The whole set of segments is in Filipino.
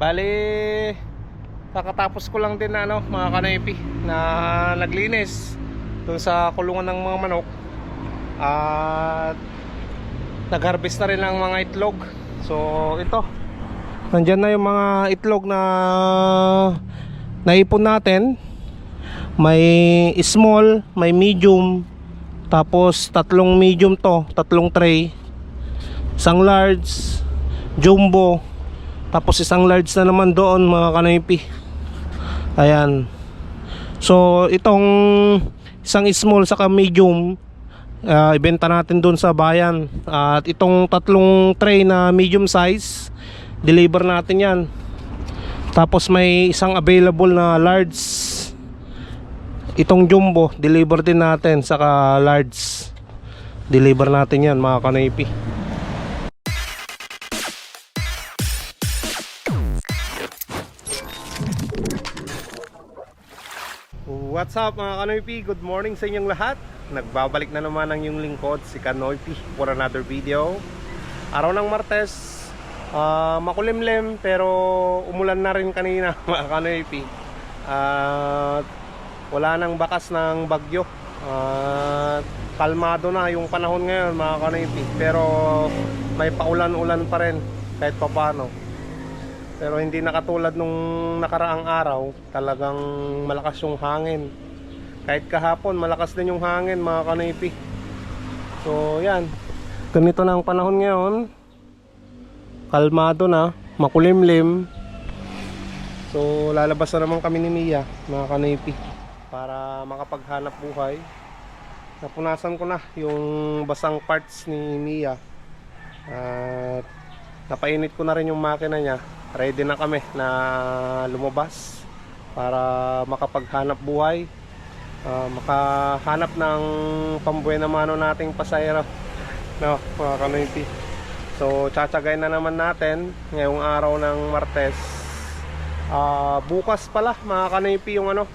Bali, kakatapos ko lang din na ano, mga kanaypi na naglinis dun sa kulungan ng mga manok. At nag-harvest na rin ng mga itlog. So, ito. Nandyan na yung mga itlog na naipon natin. May small, may medium, tapos tatlong medium to, tatlong tray. Isang large, jumbo, tapos isang large na naman doon mga kanaypi. Ayan. So itong isang small saka medium ah, ibenta natin doon sa bayan. At itong tatlong tray na medium size deliver natin 'yan. Tapos may isang available na large itong jumbo deliver din natin saka large deliver natin 'yan mga kanaypi. What's up mga Kanoypi? Good morning sa inyong lahat. Nagbabalik na naman ang yung lingkod si Kanoypi for another video. Araw ng Martes ah, Makulimlim pero umulan na rin kanina mga Kanoypi. At wala nang bakas ng bagyo. At kalmado na yung panahon ngayon mga Kanoypi. Pero may paulan-ulan pa rin kahit papano pero hindi nakatulad nung nakaraang araw, talagang malakas yung hangin. Kahit kahapon, malakas din yung hangin mga kanipi. So yan, ganito na ang panahon ngayon. Kalmado na, makulimlim. So lalabas na naman kami ni Mia, mga kanipi, para makapaghanap buhay. Napunasan ko na yung basang parts ni Mia. At napainit ko na rin yung makina niya ready na kami na lumabas para makapaghanap buhay. Ah, makahanap ng pambuhay na mano nating pasayro no mga community so tsatsagay na naman natin ngayong araw ng Martes. Ah, bukas pala mga kanipi yung ano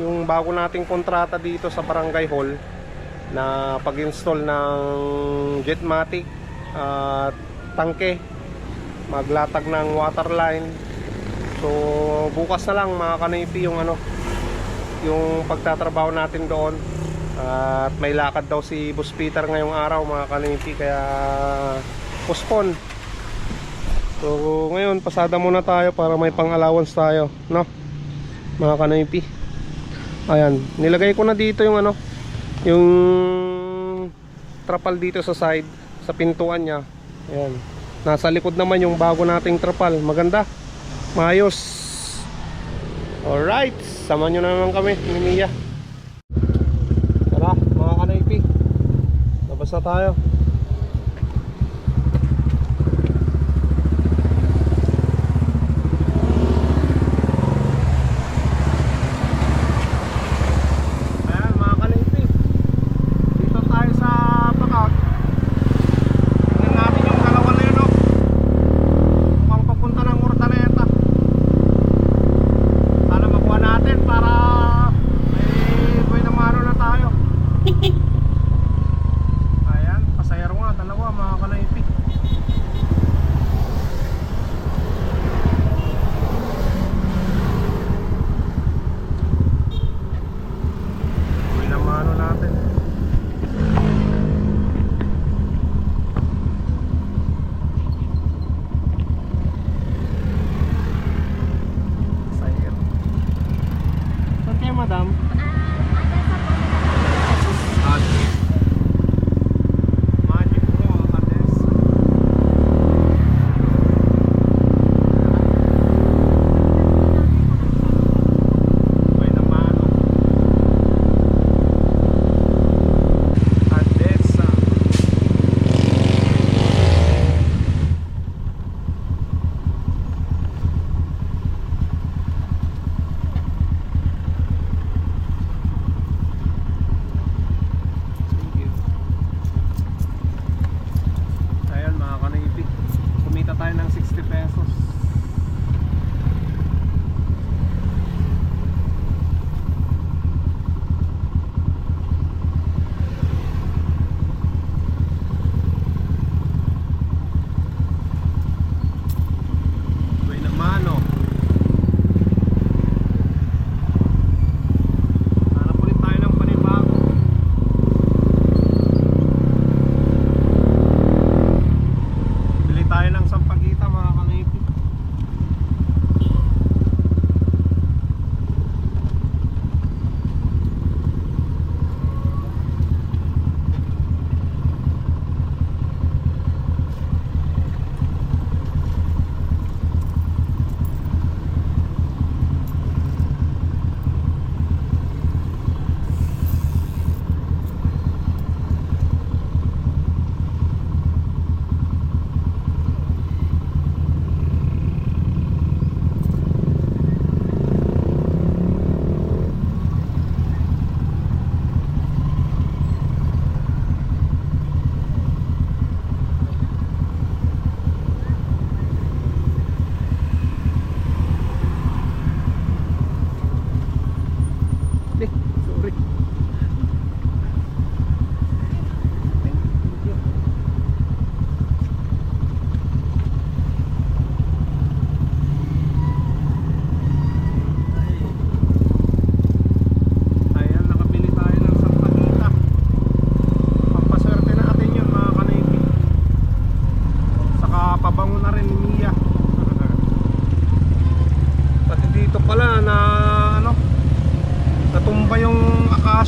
yung bago nating kontrata dito sa Barangay Hall na pag-install ng Jetmatic at tangke maglatag ng water line. So bukas na lang mga kanipi yung ano yung pagtatrabaho natin doon. At may lakad daw si Boss Peter ngayong araw mga kanipi kaya postpone. So ngayon pasada muna tayo para may pang allowance tayo no? Mga kanipi ayan nilagay ko na dito yung ano yung trapal dito sa side sa pintuan niya. Ayan Nasa likod naman yung bago nating trapal. Maganda. Maayos. Alright. Sama nyo na naman kami ni Mia. Tara mga kanaypi. Labas na tayo.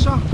d'achat.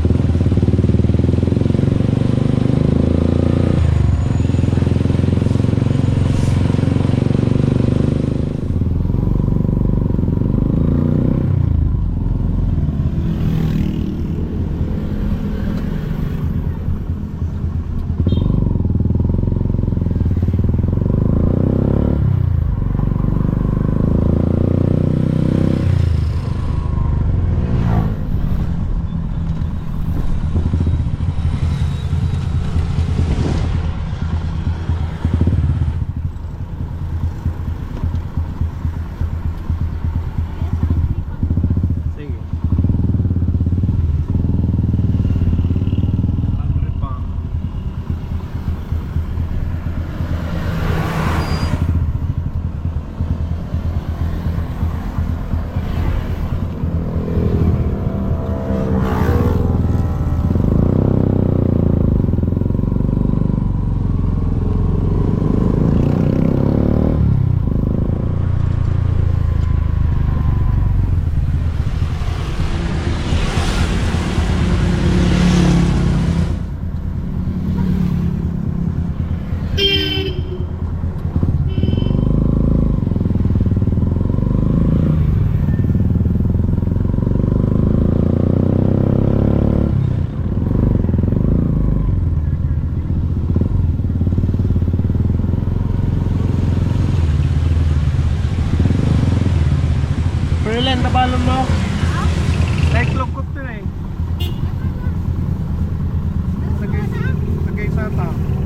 三档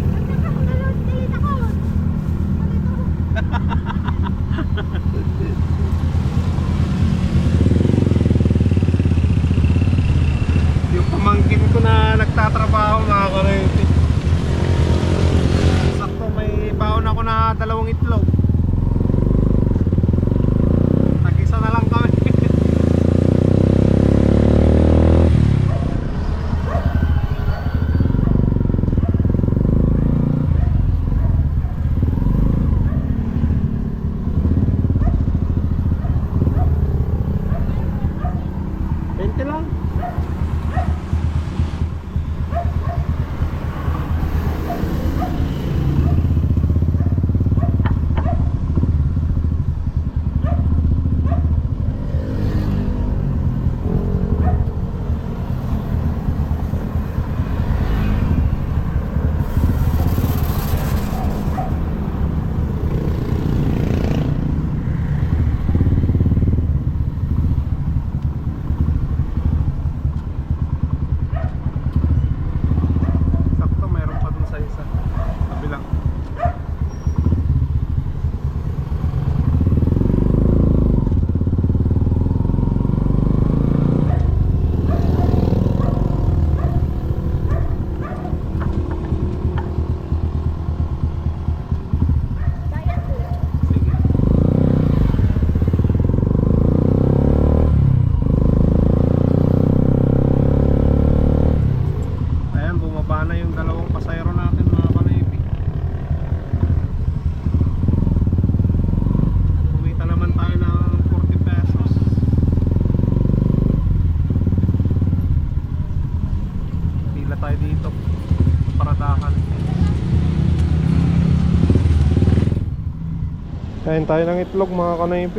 Kain tayo ng itlog mga kanaypi.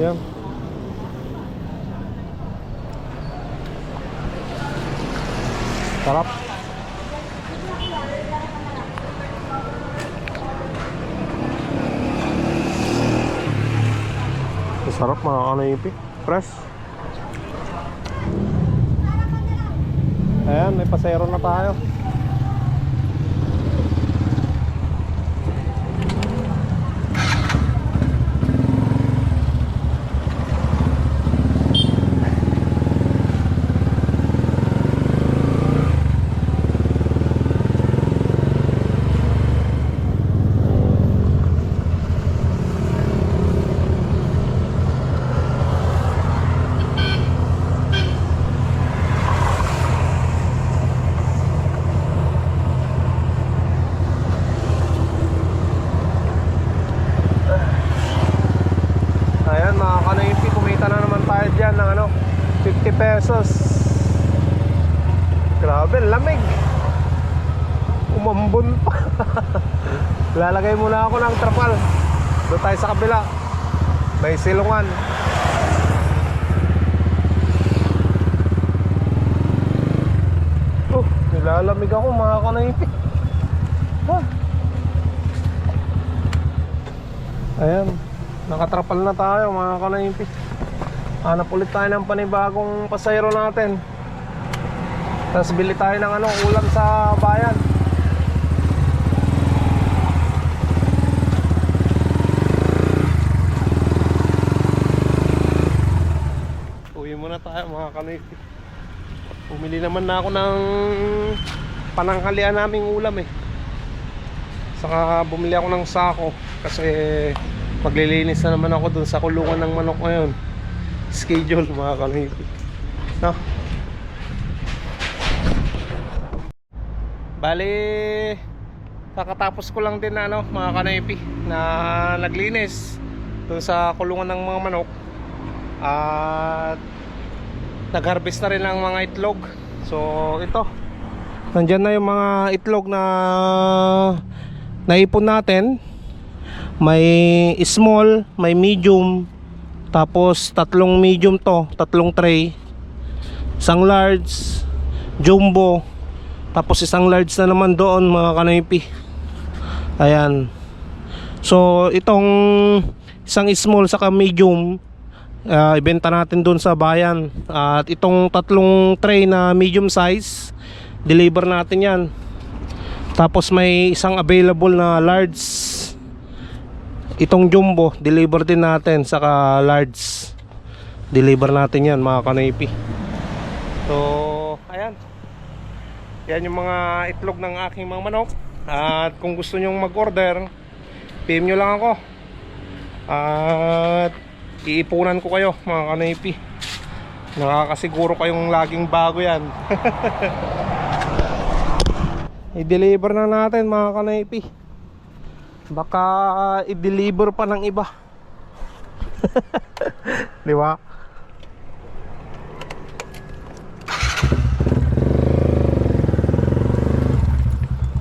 Yan. Sarap. Sarap mga kanaypi. Fresh. Ayan, may pasero na tayo. Lalagay muna ako ng trapal. Doon tayo sa kabila. May silungan. Oh, nilalamig ako mga kanaypi. Ah. Ayan, nakatrapal na tayo mga kanaypi. Hanap ulit tayo ng panibagong pasayro natin. Tapos bili tayo ng ano, ulam sa bayan. Mga kanaypi. Bumili naman na ako ng pananghalian naming ulam eh. Saka bumili ako ng sako kasi maglilinis na naman ako dun sa kulungan ng manok ngayon. Schedule mga kanaypi. No? Bali, kakatapos ko lang din na ano, mga kanaypi na naglinis dun sa kulungan ng mga manok. At nag-harvest na rin ng mga itlog. So, ito. Nandyan na yung mga itlog na naipon natin. May small, may medium, tapos tatlong medium to, tatlong tray. Isang large, jumbo, tapos isang large na naman doon mga kanaypi. Ayan. So, itong isang small saka medium, uh, ibenta natin doon sa bayan. At itong tatlong tray na medium size deliver natin yan. Tapos may isang available na large itong jumbo deliver din natin saka large deliver natin yan mga kanaypi. So ayan. Yan yung mga itlog ng aking mga manok. At kung gusto nyong mag order PM nyo lang ako. At iipunan ko kayo mga kanaypi. Nakakasiguro kayong laging bago yan. I-deliver na natin mga kanaypi. Baka i-deliver pa ng iba. Di ba?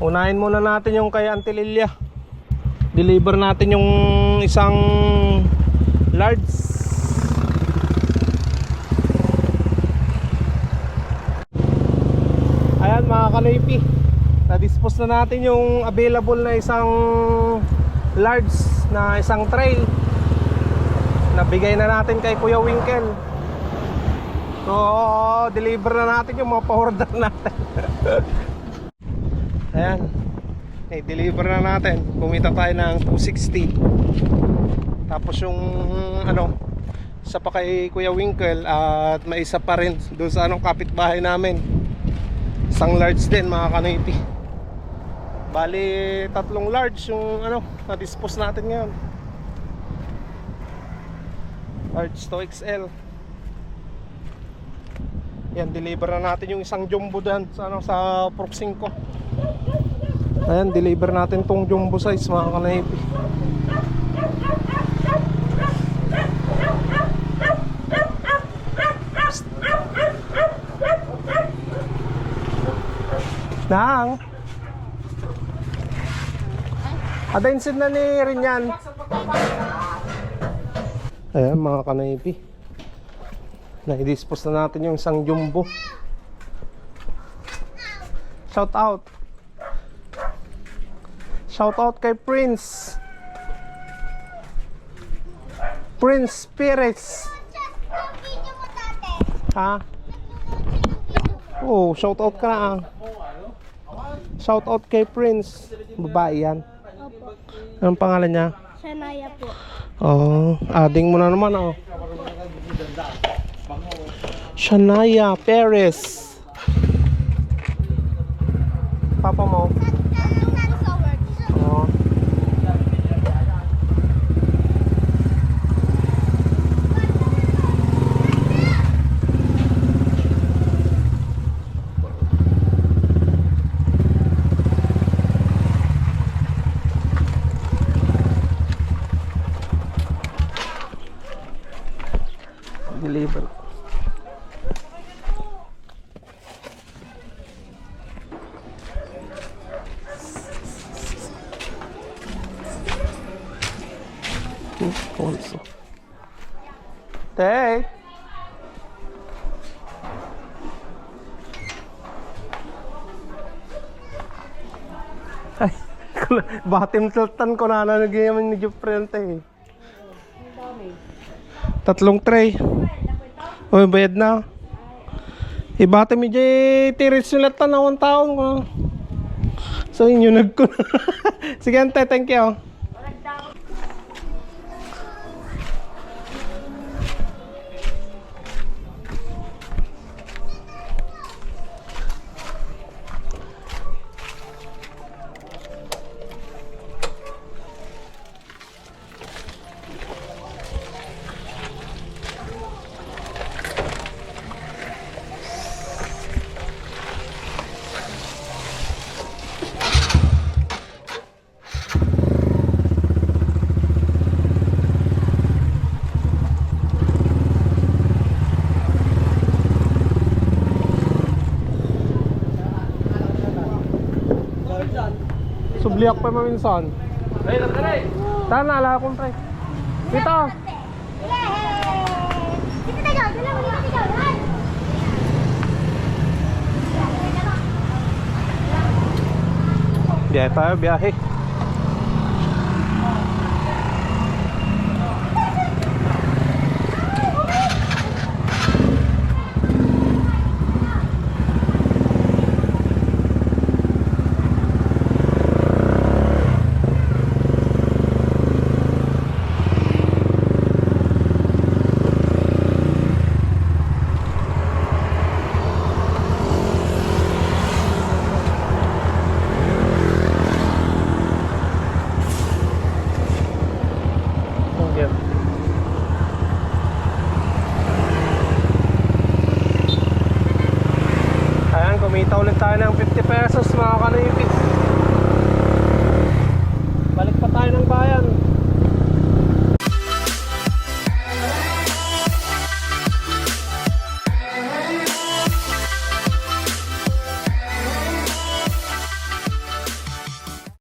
Unahin muna natin yung kay Antililla deliver natin yung isang large ayan mga kanaypi. Na-dispose na natin yung available na isang large na isang tray nabigay na natin kay Kuya Winkle so deliver na natin yung mga pa-order natin. Ayan. Eh, deliver na natin. Kumita tayo ng 260 tapos yung ano isa pa Kuya Winkle at may isa pa rin doon sa anong kapitbahay namin. Isang large din mga kanipi bali tatlong large yung ano na dispose natin ngayon. Large to XL yan deliver na natin yung isang jumbo dyan sa, ano, sa Prop 5 ayan deliver natin tong jumbo size mga kanipi Nang. Adensin na ni Rinyan. Ayan mga kanaypi. Na-dispose na natin yung isang jumbo. Shout out. Shout out kay Prince. Prince Spirits. Ha? Oh, shout out ka na ah. Shout out kay Prince. Babae yan. Opo. Anong pangalan niya? Sanaya po. Oh, adding mo na naman oh. Shania Perez. Papa mo. Oh. Deliver. Also. Tay! Ay, batim tiltan ko na nanagayaman ni Jeffrey eh. Tatlong tray. O, bayad na. Ibate mi jay tiris nila tanawang taon ko. So inyo nagko. Sige ante, thank you. Subliak pa maminsan. Ay, nagkanay! Tana, ala akong pre. Dito. Biyahe tayo, biyahe.